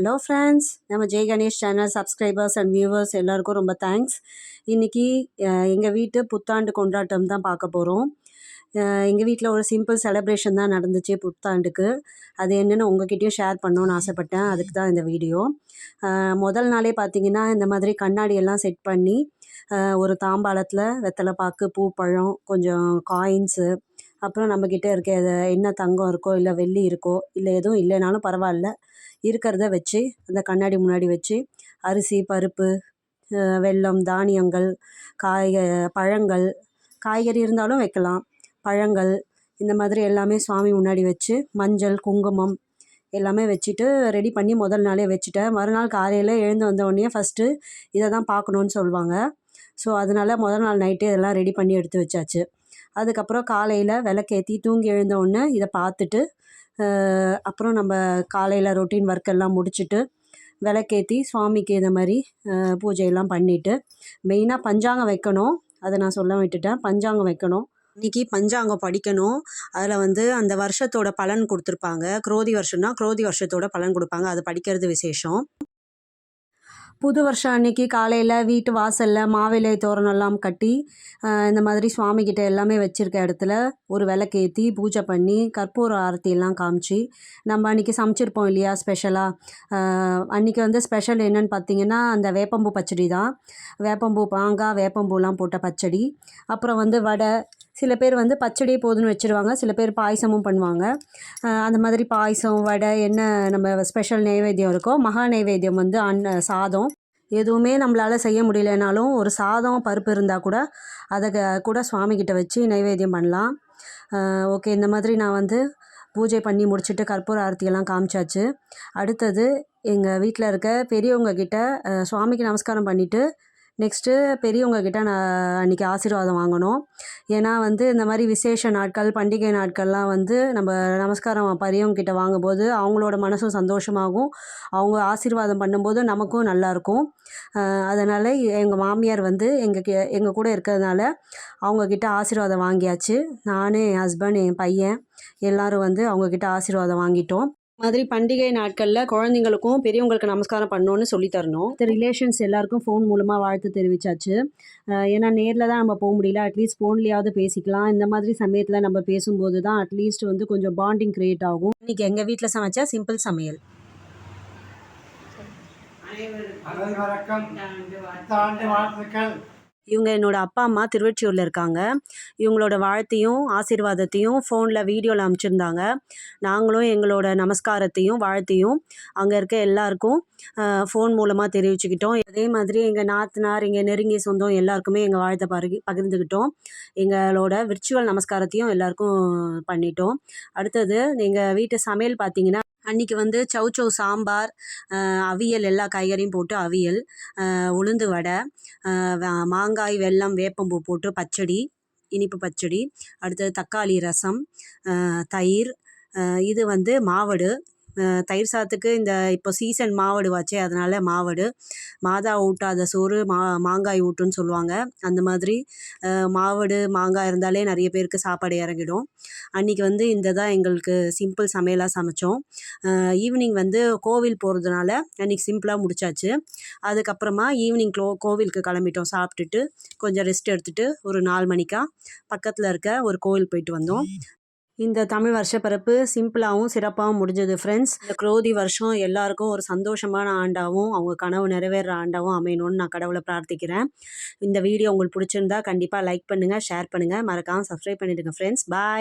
Hello friends நம்ம Jai Ganesh channel subscribers and viewers எல்லாருக்கும் ரொம்ப தேங்க்ஸ் இன்றைக்கி எங்கள் வீட்டு புத்தாண்டு கொண்டாட்டம் தான் பார்க்க போகிறோம் எங்கள் வீட்டில் ஒரு சிம்பிள் செலப்ரேஷன் தான் நடந்துச்சு புத்தாண்டுக்கு. அது என்னென்னு உங்ககிட்டயும் ஷேர் பண்ணணும்னு ஆசைப்பட்டேன். அதுக்கு தான் இந்த வீடியோ முதல் நாளே பார்த்தீங்கன்னா இந்த மாதிரி கண்ணாடி எல்லாம் செட் பண்ணி ஒரு தாம்பாளத்தில் வெத்தலை பாக்கு பூ பழம் கொஞ்சம் காயின்ஸு அப்புறம் நம்மக்கிட்ட இருக்க எது- என்ன தங்கம் இருக்கோ இல்லை வெள்ளி இருக்கோ இல்லை எதுவும் இல்லைனாலும் பரவாயில்ல. இருக்கிறத வச்சு அந்த கண்ணாடி முன்னாடி வச்சு அரிசி பருப்பு வெல்லம் தானியங்கள் காய்க பழங்கள் காய்கறி இருந்தாலும் வைக்கலாம். பழங்கள் இந்த மாதிரி எல்லாமே சுவாமி முன்னாடி வச்சு மஞ்சள் குங்குமம் எல்லாமே வச்சுட்டு ரெடி பண்ணி முதல் நாளே வச்சுட்டேன். மறுநாள் காலையில் எழுந்து வந்த உடனே ஃபஸ்ட்டு இதை தான் பார்க்கணுன்னு சொல்லுவாங்க. ஸோ அதனால் முதல் நாள் நைட்டே இதெல்லாம் ரெடி பண்ணி எடுத்து வச்சாச்சு. அதுக்கப்புறம் காலையில் விளக்கேற்றி தூங்கி எழுந்த உடனே இதை பார்த்துட்டு அப்புறம் நம்ம காலையில் ரொட்டீன் ஒர்க் எல்லாம் முடிச்சுட்டு விளக்கேற்றி சுவாமிக்கு இந்த மாதிரி பூஜையெல்லாம் பண்ணிவிட்டு மெயினாக பஞ்சாங்கம் வைக்கணும். அதை நான் சொல்ல விட்டுட்டேன். பஞ்சாங்கம் வைக்கணும். இன்றைக்கி பஞ்சாங்கம் படிக்கணும். அதில் வந்து அந்த வருஷத்தோட பலன் கொடுத்துருப்பாங்க. குரோதி வருஷம்னா குரோதி வருஷத்தோட பலன் கொடுப்பாங்க. அது படிக்கிறது விசேஷம். புது வருஷம் அன்னைக்கு காலையில் வீட்டு வாசலில் மாவிலை தோரணெல்லாம் கட்டி இந்த மாதிரி சுவாமிக்கிட்ட எல்லாமே வச்சுருக்க இடத்துல ஒரு விளக்கேற்றி பூஜை பண்ணி கற்பூர ஆரத்தி எல்லாம் காமிச்சு நம்ம அன்றைக்கி சமைச்சிருப்போம் இல்லையா ஸ்பெஷலாக அன்றைக்கி வந்து ஸ்பெஷல் என்னன்னு பார்த்தீங்கன்னா அந்த வேப்பம்பூ பச்சடி தான். வேப்பம்பூ பாங்காய் வேப்பம்பூலாம் போட்ட பச்சடி. அப்புறம் வந்து வடை சில பேர் வந்து பச்சடியே போதும்னு வச்சுருவாங்க சில பேர் பாயசமும் பண்ணுவாங்க. அந்த மாதிரி பாயசம் வடை என்ன நம்ம ஸ்பெஷல் நைவேத்தியம் இருக்கோ மகா நைவேத்தியம் வந்து அன்ன சாதம். எதுவுமே நம்மளால் செய்ய முடியலனாலும் ஒரு சாதம் பருப்பு இருந்தால் கூட அதை கூட சுவாமிக்கிட்ட வச்சு நைவேத்தியம் பண்ணலாம். ஓகே இந்த மாதிரி நான் வந்து பூஜை பண்ணி முடிச்சுட்டு கற்பூர ஆரத்தியெல்லாம் காமிச்சாச்சு. அடுத்தது எங்கள் வீட்டில் இருக்க பெரியவங்க கிட்ட சுவாமிக்கு நமஸ்காரம் பண்ணிவிட்டு நெக்ஸ்ட்டு பெரியவங்க கிட்ட நான் அன்றைக்கி ஆசீர்வாதம் வாங்கணும். ஏன்னா வந்து இந்த மாதிரி விசேஷ நாட்கள் பண்டிகை நாட்கள்லாம் வந்து நம்ம நமஸ்காரம் பெரியவங்க கிட்ட வாங்கும்போது அவங்களோட மனசும் சந்தோஷமாகும். அவங்க ஆசீர்வாதம் பண்ணும்போது நமக்கும் நல்லாயிருக்கும். அதனால் எங்கள் மாமியார் வந்து எங்கள் கி எங்கள் கூட இருக்கிறதுனால அவங்கக்கிட்ட ஆசீர்வாதம் வாங்கியாச்சு. நான் என் ஹஸ்பண்ட் என் பையன் எல்லோரும் வந்து அவங்கக்கிட்ட ஆசீர்வாதம் வாங்கிட்டோம். மாதிரி பண்டிகை நாட்களில் குழந்தைங்களுக்கும் பெரியவங்களுக்கு நமஸ்காரம் பண்ணோன்னு சொல்லி தரணும். இந்த ரிலேஷன்ஸ் எல்லாருக்கும் ஃபோன் மூலமாக வாழ்த்து தெரிவிச்சாச்சு. ஏன்னா நேரில் தான் நம்ம போக முடியல. அட்லீஸ்ட் ஃபோன்லேயாவது பேசிக்கலாம். இந்த மாதிரி சமயத்தில் நம்ம பேசும்போது தான் அட்லீஸ்ட் வந்து கொஞ்சம் பாண்டிங் க்ரியேட் ஆகும். இன்றைக்கி எங்கள் வீட்டில் சமைச்சா சிம்பிள் சமையல். அனைவருக்கும் வாழ்த்துக்கள். இவங்க என்னோட அப்பா அம்மா திருவொற்றியூரில் இருக்காங்க. இவங்களோட வாழ்த்தையும் ஆசீர்வாதத்தையும் ஃபோனில் வீடியோவில் அனுப்பிச்சிருந்தாங்க நாங்களும் எங்களோட நமஸ்காரத்தையும் வாழ்த்தையும் அங்கே இருக்க எல்லாருக்கும் ஃபோன் மூலமாக தெரிவிச்சுக்கிட்டோம். அதே மாதிரி எங்கள் நாத்தனார் எங்கள் நெருங்கிய சொந்தம் எல்லாருக்குமே எங்கள் வாழ்த்தை பருகி பகிர்ந்துக்கிட்டோம். எங்களோட விர்ச்சுவல் நமஸ்காரத்தையும் எல்லாருக்கும் பண்ணிட்டோம். அடுத்தது எங்கள் வீட்டு சமையல் பார்த்தீங்கன்னா அன்றைக்கி வந்து சௌச்சௌ சாம்பார் அவியல் எல்லா காய்கறியும் போட்டு அவியல் உளுந்து வடை மாங்காய் வெல்லம் வேப்பம்பூ போட்டு பச்சடி இனிப்பு பச்சடி அடுத்தது தக்காளி ரசம் தயிர் இது வந்து மாவடு. தயிர் சாதத்துக்கு இந்த இப்போ சீசன் மாவடு வாச்சே அதனால் மாவடு. மாதா ஊட்டாத சோறு மா மாங்காய் ஊட்டுன்னு சொல்லுவாங்க. அந்த மாதிரி மாவடு மாங்காய் இருந்தாலே நிறைய பேருக்கு சாப்பாடு இறங்கிடும். அன்றைக்கி வந்து இந்த தான் எங்களுக்கு சிம்பிள் சமையலாக சமைச்சோம். ஈவினிங் வந்து கோவில் போகிறதுனால அன்றைக்கி சிம்பிளாக முடிச்சாச்சு. அதுக்கப்புறமா ஈவினிங் க்ளோ கோவிலுக்கு கிளம்பிட்டோம். சாப்பிட்டுட்டு கொஞ்சம் ரெஸ்ட் எடுத்துகிட்டு ஒரு நாலு மணிக்கா பக்கத்தில் இருக்க ஒரு கோவில் போயிட்டு வந்தோம். இந்த தமிழ் வருஷப்பிறப்பு சிம்பிளாகவும் சிறப்பாகவும் முடிஞ்சது ஃப்ரெண்ட்ஸ் இந்த குரோதி வருஷம் எல்லாருக்கும் ஒரு சந்தோஷமான ஆண்டாகவும் அவங்க கனவு நிறைவேற ஆண்டாகவும் அமையணும்னு நான் கடவுளை பிரார்த்திக்கிறேன். இந்த வீடியோ உங்களுக்கு பிடிச்சிருந்தா கண்டிப்பாக லைக் பண்ணுங்கள் ஷேர் பண்ணுங்கள் மறக்காமல் சப்ஸ்கிரைப் பண்ணிவிடுங்க ஃப்ரெண்ட்ஸ் பாய்